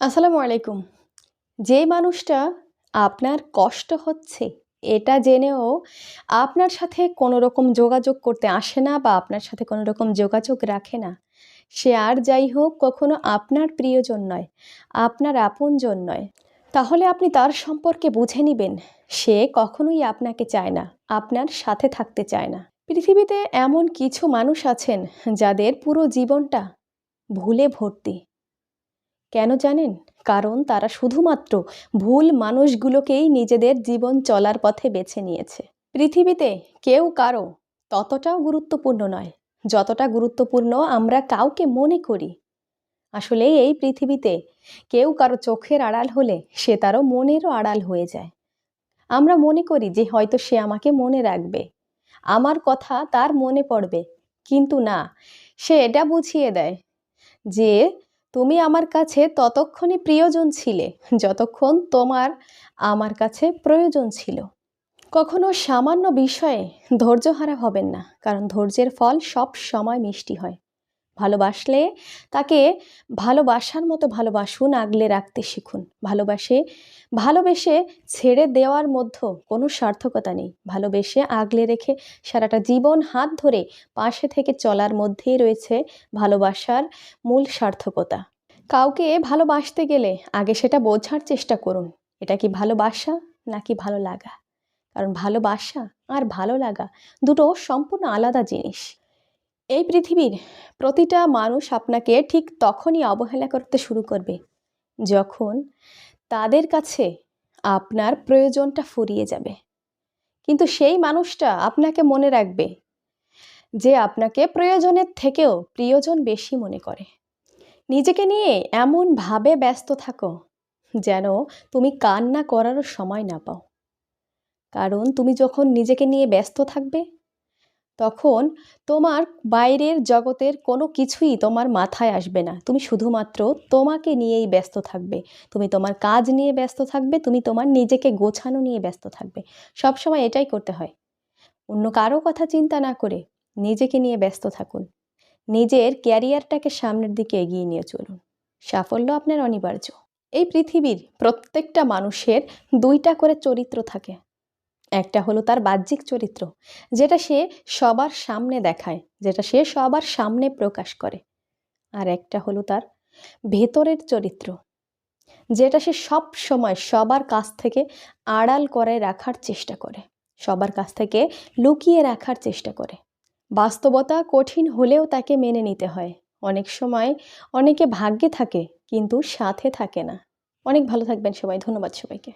আসসালামু আলাইকুম। যে মানুষটা আপনার কষ্ট হচ্ছে, এটা জেনেও আপনার সাথে কোনো রকম যোগাযোগ করতে আসে না বা আপনার সাথে কোনো রকম যোগাযোগ রাখে না। সে আর যাই হোক, কখনো আপনার প্রিয়জন নয়, আপনার আপনজন নয়। তাহলে আপনি তার সম্পর্কে বুঝে নেবেন, সে কখনোই আপনাকে চায় না, আপনার সাথে থাকতে চায় না। পৃথিবীতে এমন কিছু মানুষ আছেন, যাদের পুরো জীবনটা ভুলে ভর্তি। কেন জানেন? কারণ তারা শুধুমাত্র ভুল মানুষগুলোকেই নিজেদের জীবন চলার পথে বেছে নিয়েছে। পৃথিবীতে কেউ কারও ততটাও গুরুত্বপূর্ণ নয়, যতটা গুরুত্বপূর্ণ আমরা কাউকে মনে করি। আসলে এই পৃথিবীতে কেউ কারও চোখের আড়াল হলে সে তারও মনেরও আড়াল হয়ে যায়। আমরা মনে করি যে হয়তো সে আমাকে মনে রাখবে। আমার কথা তার মনে পড়বে। কিন্তু না, সে এটা বুঝিয়ে দেয় যে তুমি আমার কাছে ততক্ষণই প্রিয়জন ছিলে, যতক্ষণ তোমার আমার কাছে প্রয়োজন ছিল। কখনো সামান্য বিষয়ে ধৈর্যহারা হবেন না, কারণ ধৈর্যের ফল সব সময় মিষ্টি হয়। ভালোবাসলে তাকে ভালোবাসার মতো ভালোবাসুন, আগলে রাখতে শিখুন। ভালোবাসে, ভালোবেসে ছেড়ে দেওয়ার মধ্যে কোনো সার্থকতা নেই। ভালোবেসে আগলে রেখে সারাটা জীবন হাত ধরে পাশে থেকে চলার মধ্যেই রয়েছে ভালোবাসার মূল সার্থকতা। কাউকে ভালোবাসতে গেলে আগে সেটা বোঝার চেষ্টা করুন, এটা কি ভালোবাসা নাকি ভালো লাগা? কারণ ভালোবাসা আর ভালো লাগা দুটো সম্পূর্ণ আলাদা জিনিস। এই পৃথিবীর প্রতিটা মানুষ আপনাকে ঠিক তখনই অবহেলা করতে শুরু করবে, যখন তাদের কাছে আপনার প্রয়োজনটা ফুরিয়ে যাবে। কিন্তু সেই মানুষটা আপনাকে মনে রাখবে যে আপনাকে প্রয়োজনের থেকেও প্রিয়জন বেশি মনে করে। নিজেকে নিয়ে এমনভাবে ব্যস্ত থাকো যেন তুমি কান্না করারও সময় না পাও। কারণ তুমি যখন নিজেকে নিয়ে ব্যস্ত থাকবে তখন তোমার বাইরের জগতের কোনো কিছুই তোমার মাথায় আসবে না। তুমি শুধুমাত্র তোমাকে নিয়েই ব্যস্ত থাকবে। তুমি তোমার কাজ নিয়ে ব্যস্ত থাকবে, তুমি তোমার নিজেকে গোছানো নিয়ে ব্যস্ত থাকবে। সব সময় এটাই করতে হয়। অন্য কারও কথা চিন্তা না করে নিজেকে নিয়ে ব্যস্ত থাকুন। নিজের ক্যারিয়ারটাকে সামনের দিকে এগিয়ে নিয়ে চলুন। সাফল্য আপনার অনিবার্য। এই পৃথিবীর প্রত্যেকটা মানুষের দুইটা করে চরিত্র থাকে। একটা হলো তার বাহ্যিক চরিত্র, যেটা সে সবার সামনে দেখায়, যেটা সে সবার সামনে প্রকাশ করে। আর একটা হলো তার ভেতরের চরিত্র, যেটা সে সব সময় সবার কাছ থেকে আড়াল করে রাখার চেষ্টা করে, সবার কাছ থেকে লুকিয়ে রাখার চেষ্টা করে। বাস্তবতা কঠিন হলেও তাকে মেনে নিতে হয়। অনেক সময় অনেকে ভাগ্যে থাকে কিন্তু সাথে থাকে না। অনেক ভালো থাকবেন সবাই, ধন্যবাদ সবাইকে।